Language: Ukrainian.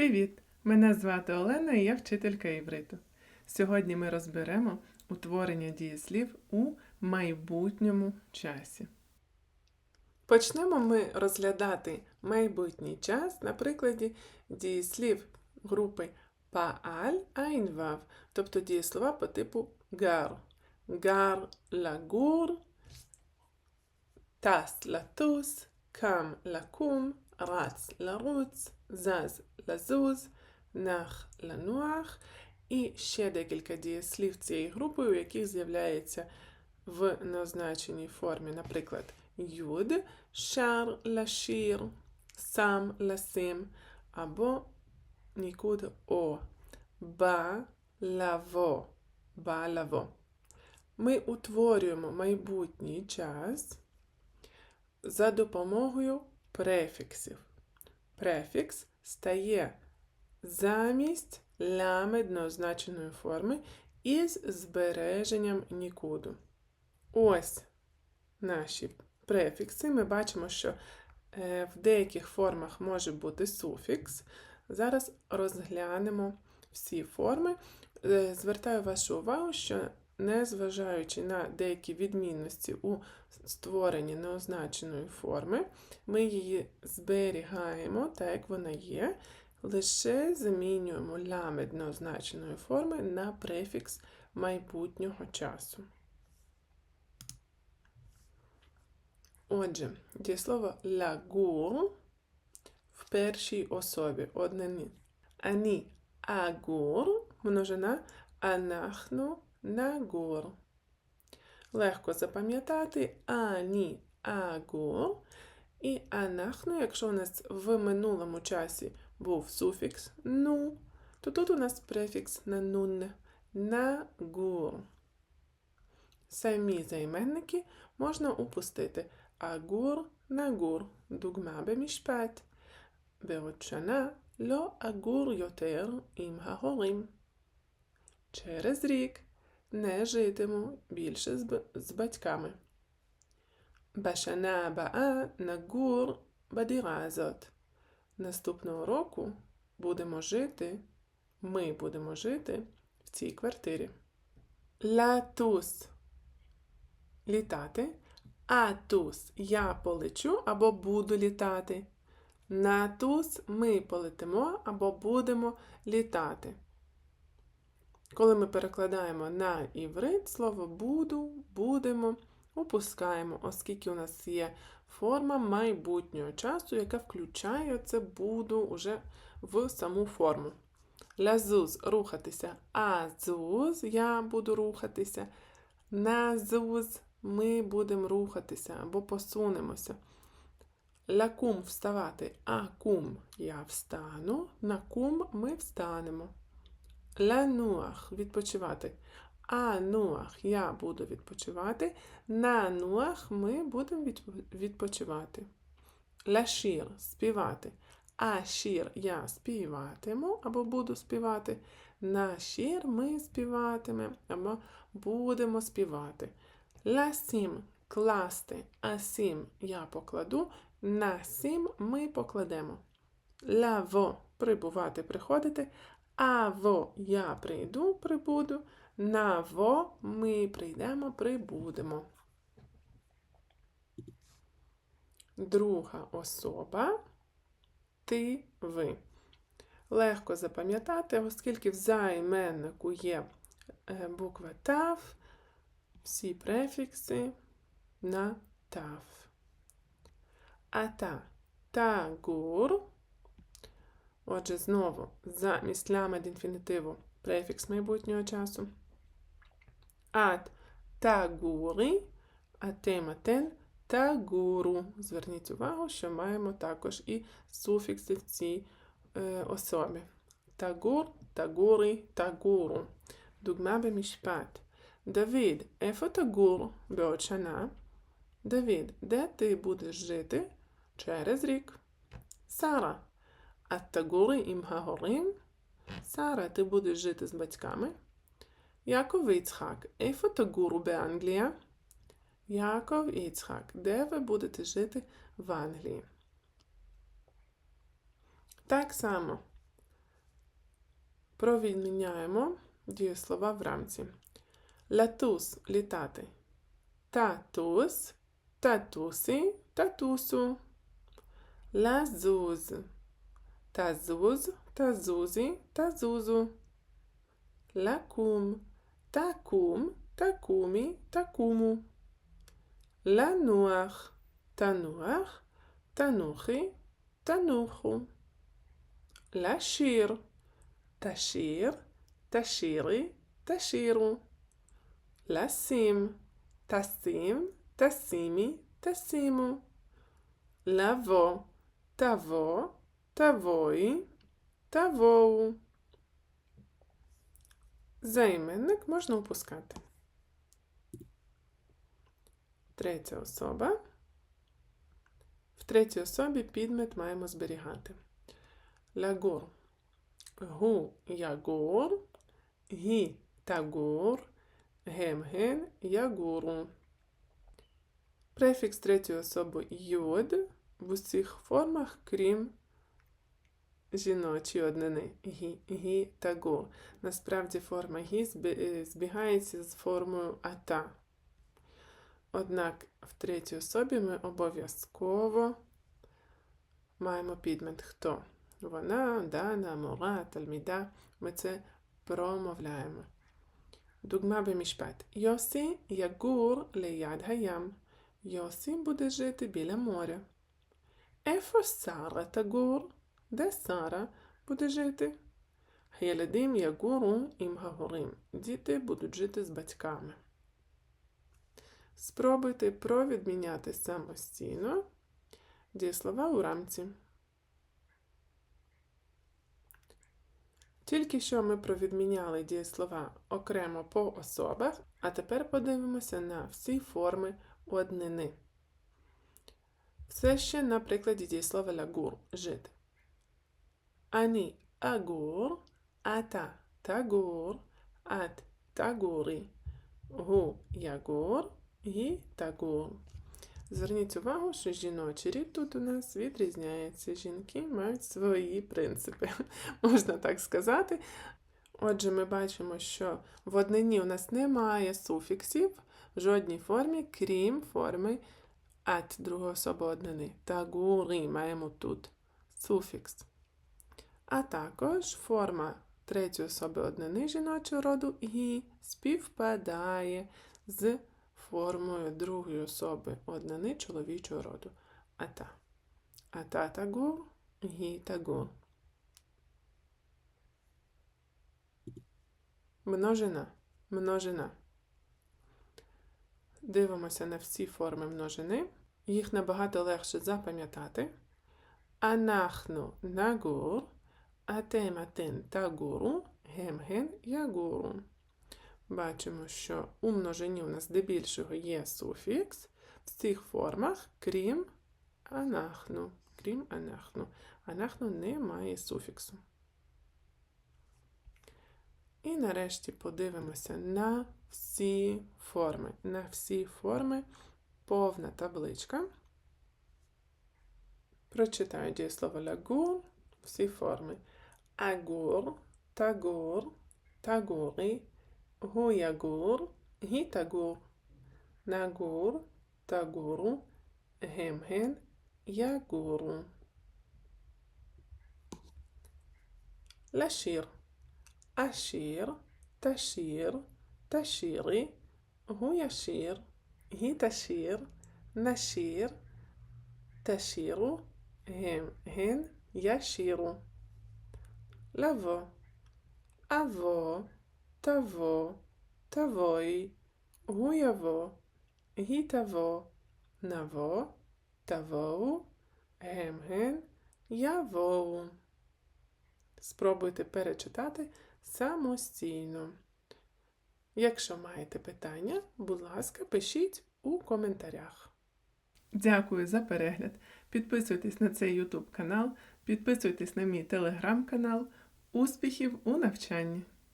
Привіт! Мене звати Олена і я вчителька івриту. Сьогодні ми розберемо утворення дієслів у майбутньому часі. Почнемо ми розглядати майбутній час на прикладі дієслів групи пааль айнвав, тобто дієслова по типу гар. Гар лагур, тас латус, кам лакум, рац ларуц. זז לזוז, нах лануах. І ще декілька дієслів цієї групи, у яких з'являється в неозначеній формі, наприклад, юд, шар лашір, сам ласим, або нікуд о, ба лаво, ба лаво. Ми утворюємо майбутній час за допомогою префіксів. Префікс стає замість лямедно-означеної форми із збереженням нікуду. Ось наші префікси. Ми бачимо, що е, в деяких формах може бути суфікс. Зараз розглянемо всі форми. Е, Звертаю вашу увагу, що незважаючи на деякі відмінності у створенні неозначеної форми, ми її зберігаємо так, як вона є, лише замінюємо ламед неозначеної форми на префікс майбутнього часу. Отже, дієслово лагур в першій особі однині. Ані агур множина анахну нагор. Легко запам'ятати ані агор. І анахну, якщо у нас в минулому часі був суфікс ну, то тут у нас префікс на нун нагур. Самі займенники можна упустити агур нагур, дугма бемішпет, беручана ло агур йотер ім гагорим. Через рік не житиму більше з, з батьками. Башана баа нагур бадіразот. Наступного року будемо жити, ми будемо жити в цій квартирі. Латус літати. Атус я полечу або буду літати. Натус ми полетимо або будемо літати. Коли ми перекладаємо на іврит, слово буду, будемо, опускаємо, оскільки у нас є форма майбутнього часу, яка включає це буду уже в саму форму. Лазуз рухатися, азуз я буду рухатися. Назуз ми будемо рухатися або посунемося. Лакум вставати, а кум я встану, на кум ми встанемо. Лануах відпочивати. А нуах я буду відпочивати. На нуах ми будемо відп- відпочивати. Лашір співати. А шір я співатиму або буду співати. На шір ми співатимемо або будемо співати. Ласім класти, а я покладу. На сім ми покладемо. Лаво прибувати, приходити. Аво я прийду, прибуду. Наво ми прийдемо, прибудемо. Друга особа ти ви. Легко запам'ятати, оскільки в займеннику є е, буква ТАВ, всі префікси на ТАВ. Ата тагур. Отже, знову за міслями інфінітиву префікс майбутнього часу. Ат та гури, атематен та гуру. Зверніть увагу, що маємо також і суфікси в цій е, особі. Тагур, тагури, тагуру. Дугма бемішпат. Давід, ефо тагур беочана. Давід, де ти будеш жити через рік? Сара. Аттагури ім гагорим. Сара, ти будеш жити з батьками. Яков Іцхак, ейфо тагуру бе Англія? Яков Іцхак, де ви будете жити в Англії? Так само провідміняємо дієслова в рамці. Латус літати. Татус, татусі, татусу. Лазуз Тазуз, тазузі, тазузу. Лакум. Такум, такумі, такуму. Лануах. Тануах, танухи, тануху. Лашир. Ташир, ташири, таширу. Ласим. Тасим, тасимі, тасиму. Лаво. Таво, тавої, тавоу. Займенник можна опускати. Третя особа. В третій особі підмет маємо зберігати. Лагур. Гу ягур, гі тагур, гемген ягуру. Префікс третьої особи йод в усіх формах, крім жіночої однини. Гі, гі та гур. Насправді форма гі е, збігається з формою ата. Однак в третій особі ми обов'язково маємо підмет хто. Вона, Дана, Мура, Тальміда. Ми це промовляємо. Дугма бемішпат. Йосі ягур леяд хаям. Йосі буде жити біля моря. Ефо Сара тагур. Де Сара буде жити? Єлядим ягуру ім гагурим. Діти будуть жити з батьками. Спробуйте провідміняти самостійно дієслова у рамці. Тільки що ми провідміняли дієслова окремо по особах, а тепер подивимося на всі форми однини. Все ще на прикладі дієслова лягур жити. Ані агур, ата тагур, ат тагурі, гу ягур, гі тагур. Зверніть увагу, що жіночий рід тут у нас відрізняється. Жінки мають свої принципи, можна так сказати. Отже, ми бачимо, що в однині у нас немає суфіксів в жодній формі, крім форми ат другої особи однини. Тагурі маємо тут суфікс. А також форма третьої особи однини жіночого роду і співпадає з формою другої особи однини чоловічого роду. Ата. Ата тагур, гі тагур. Множина. Множина. Дивимося на всі форми множини. Їх набагато легше запам'ятати. Анахну нагур, атем атен тагуру, гемген ягуру. Бачимо, що у множині у нас здебільшого є суфікс в цих формах, крім анахну. Крім анахну. Анахну не має суфіксу. І нарешті подивимося на всі форми. На всі форми повна табличка. Прочитаю дієслово лагур, всі форми. Агур, тагур, тагурі, гуягур, гітагур, нагур, тагуру, гемген, ягуру. Лашір. Ашір, ташір, ташірі, гуяшір, гіташір, нашір, ташіру, гем, ген, яшіру. Лаво. Аво, таво, тавої, гуяво, гітаво, наво, тавоу, гемген, явоу. Спробуйте перечитати самостійно. Якщо маєте питання, будь ласка, пишіть у коментарях. Дякую за перегляд. Підписуйтесь на цей YouTube канал, підписуйтесь на мій телеграм-канал. Успіхів у навчанні!